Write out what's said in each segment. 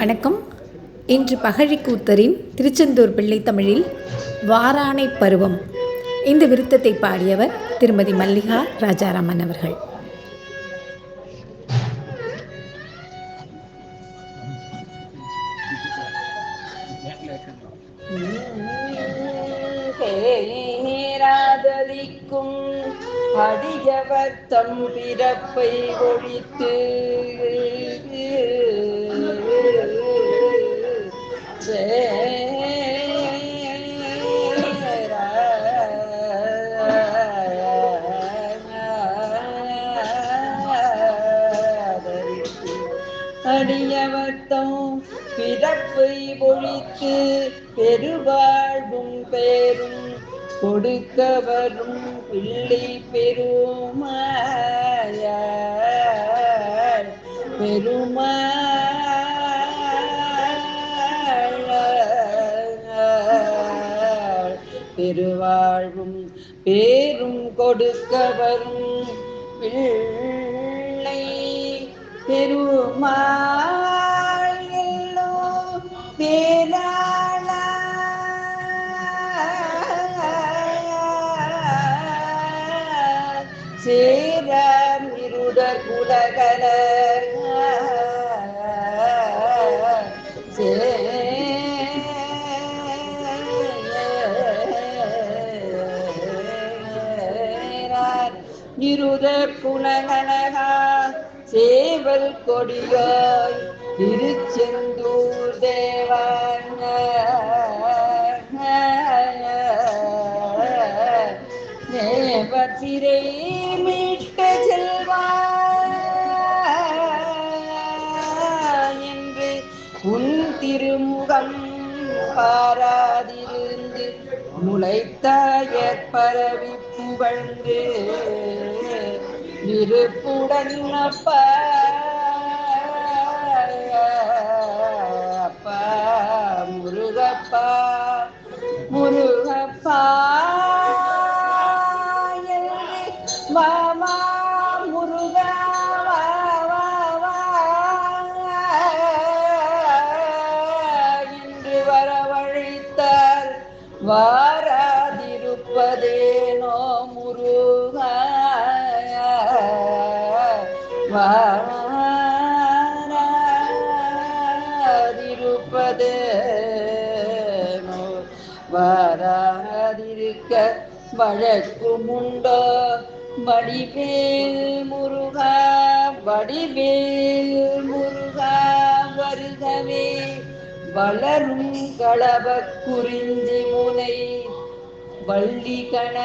வணக்கம். இன்று பகழிக்கூத்தரின் திருச்செந்தூர் பிள்ளை தமிழில் வாரானை பருவம். இந்த விருத்தத்தை பாடியவர் திருமதி மல்லிகா ராஜாராமன் அவர்கள். பேராதலிக்கும் அடியவர் தம் பிறப்பை ஒழித்து அடியவர்த்தம் பிறப்பை ஒழித்து பெருவாழ்வும் பேரும் கொடுக்க வரும் பிள்ளை பெருமாய. பெருமாள். பெருவாழ்வும் பேரும் கொடுக்க வரும் பிள்ளை பெருமாள். சேரம் இருதர் குலகல சேரார் இருத குலகலகா சேவல் கொடியாய் திருச்செந்தூர் தேவான நேவத்திரை மீட்ட செல்வா என்று உன் திருமுகம் பாராதிருந்து முளைத்தாய பரவி புகழ்ந்து இருப்புடன் அப்பா வாமா முருகா வா வா வா. வரவழைத்தால் வாராதிருப்பதேனோ முருகா. வாராதிருப்பதேனோ. வாராதிருக்க வழக்குமுண்டோ. வடிவேல் முருகா வடிவேல் முருகா வருகவே. வளரும் களவ குறிஞ்சி முனை வள்ளி கண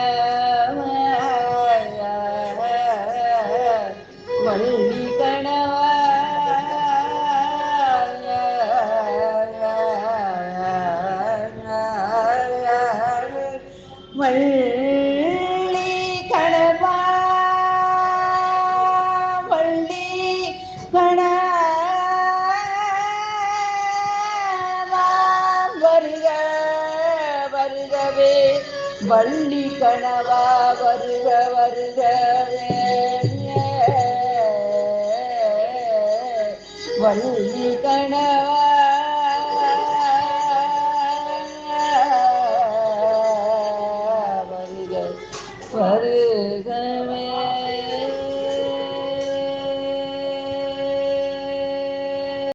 வருகவே வள்ளி கணவா வருக வருகவே. வள்ளி கணவா வருக வருகவே.